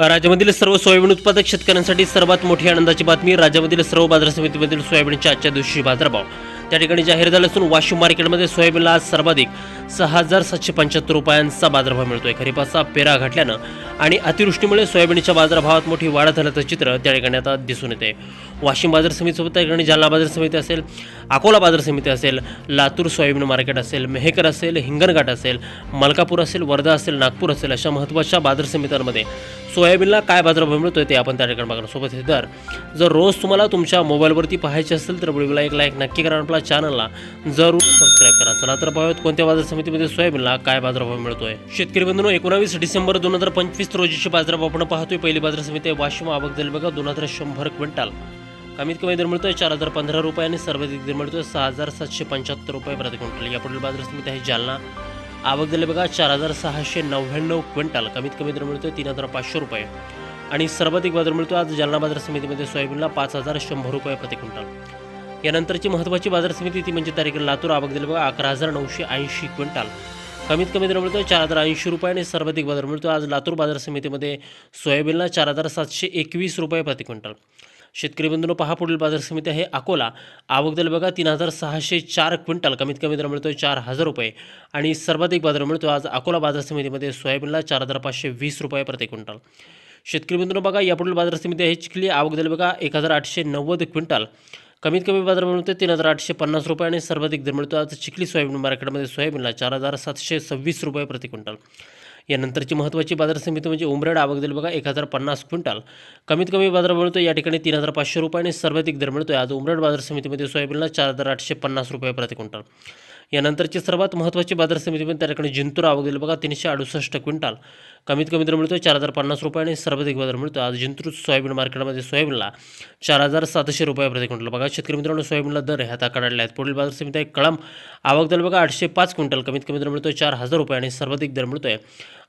राज्यामधील सर्व सोयाबीन उत्पादक शेतकऱ्यांसाठी सर्वात मोठी आनंदाची बातमी राज्यामधील सर्व बाजार समितीमधील सोयाबीनच्या आजच्या दिवशी बाजारभाव. त्या ठिकाणी जाहीर झाला असून वाशिम मार्केटमध्ये सोयाबीनला आज सर्वाधिक सहा हजार सातशे पंच्याहत्तर रुपयांचा बाजारभाव मिळतोय. खरीपाचा पेरा घाटल्यानं आणि अतिवृष्टीमुळे सोयाबीनच्या बाजारभावात मोठी वाढ झाल्याचं चित्र त्या ठिकाणी आता दिसून येते वाशिम बाजार समितीसोबत त्या ठिकाणी जालना बाजार समिती असेल अकोला बाजार समिती असेल लातूर सोयाबीन मार्केट असेल मेहेकर असेल हिंगणघाट असेल मलकापूर असेल वर्धा असेल नागपूर असेल अशा महत्त्वाच्या बाजार समित्यांमध्ये सोयाबीनला काय बाजारभाव मिळतोय ते आपण त्या ठिकाणी बघणार. सोबत हे दर जर रोज तुम्हाला तुमच्या मोबाईलवरती पाहायचे असेल तर व्हिडिओला एक लाईक नक्की करा आपला आपल्या चॅनलला जरूर सबस्क्राईब करा. चला तर पाहूयात कोणत्या बाजार समितीमध्ये सोयाबीनला काय बाजारभाव मिळतोय. शेतकरी बंधूंनो एकोणावीस डिसेंबर दोन हजार पंचवीस रोजीची बाजारभाव आपण पाहतोय. पहिली बाजार समिती वाशिम आवक दिली बघा दोन हजार शंभर क्विंटल. कमीत कमी दर मिळतोय चार हजार पंधरा रुपये आणि सर्वाधिक दर मिळतोय सहा हजार सातशे पंच्याहत्तर रुपये प्रति क्विंटल यापुढील बाजार समिती आहे जालना. आवक दिले बघा चार हजार सहाशे नव्याण्णव क्विंटल. कमीत कमी दर मिळतोय तीन हजार पाचशे रुपये. आणि सर्वाधिक बाजार मिळतो आज जालना बाजार समितीमध्ये सोयाबीनला पाच हजार शंभर रुपये प्रति क्विंटल. यानंतरची महत्त्वाची बाजार समिती ती म्हणजे तारीख लातूर. आवक दिले बघा अकरा हजार नऊशे ऐंशी क्विंटल. कमीत कमी दर मिळतो चार हजार ऐंशी रुपये आणि सर्वाधिक बाजार मिळतो आज लातूर बाजार समितीमध्ये सोयाबीनला चार हजार सातशे एकवीस रुपये प्रति क्विंटल. शेतकरी बंधूंनो पहा पुढील बाजार समिती आहे अकोला. आवकदल बघा तीन हजार सहाशे चार क्विंटल कमीत कमी दर मिळतो चार हजार रुपये. आणि सर्वाधिक बाजार मिळतो आज अकोला बाजार समितीमध्ये सोयाबीनला चार हजार पाचशे वीस रुपये प्रति क्विंटल. शेतकरी बंधूंनो बघा यापुढील बाजार समिती आहे चिखली. आवकदल बघा एक हजार आठशे नव्वद क्विंटल. कमीत कमी बाजार मिळतो तीन हजार आठशे पन्नास रुपये आणि सर्वाधिक दर मिळतो. आज चिखली सोयाबीन मार्केटमध्ये सोयाबीनला चार हजार सातशे सव्वीस रुपये प्रति क्विंटल. यानंतरची महत्त्वाची बाजार समिती म्हणजे उमरेड आवक दिली. बघा एक हजार पन्नास क्विंटल. कमीत कमी बाजार मिळतो या ठिकाणी तीन हजार पाचशे रुपये आणि सर्वाधिक दर मिळतो आज उमरेड बाजार समितीमध्ये सोयाबीनला चार हजार आठशे पन्नास रुपये प्रति क्विंटल. यानंतरची सर्वात महत्त्वाची बाजार समितीमध्ये त्या ठिकाणी जिंतूर आवक दिली बघा तीनशे अडुसष्ट क्विंटल. कमीत कमी दर मिळतो चार हजार पन्नास रुपये आणि सर्वाधिक बाजार मिळतो आज जिंतूर सोयाबीन मार्केटमध्ये सोयाबीनला चार हजार सातशे रुपये प्रति क्विंटल. बघा शेतकरी मित्रांनो सोयाबीनला दर ह्या आता काढले आहेत. पुढील बाजार समिती आहे कळम आवक दर बघा आठशे पाच क्विंटल. कमीत कमी दर मिळतो चार हजार रुपये आणि सर्वाधिक दर मिळतोय.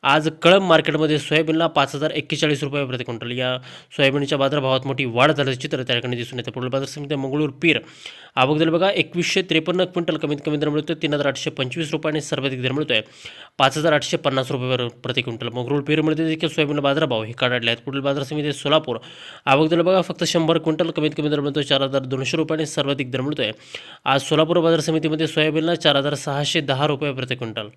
आज कळंब मार्केटमध्ये सोयाबीनला पाच हजार एक्केचाळीस रुपये प्रति क्विंटल. या सोयाबीनच्या बाजारभावात मोठी वाढ झाल्याचं चित्र त्या ठिकाणी दिसून येतं. पुढील बाजार समिती मंगळूर पीर. आवक दर बघा एकवीसशे त्रेपन्न क्विंटल कमीत कमी दर मिळतो तीन हजार आठशे पंचवीस रुपयाने सर्वाधिक दर मिळतोय पाच हजार आठशे पन्नास रुपयेवर प्रति क्विंटल. मंगळूर पीरमध्ये देखील सोयाबीनला बाजारभाव हे काढले आहेत. पुढील बाजार समिती सोलापूर. आवक दर बघा फक्त शंभर क्विंटल कमीत कमी दर मिळतो चार हजार दोनशे रुपयाने सर्वाधिक दर मिळतोय. आज सोलापूर बाजार समितीमध्ये सोयाबीनला चार हजार सहाशे दहा रुपये प्रति क्विंटल.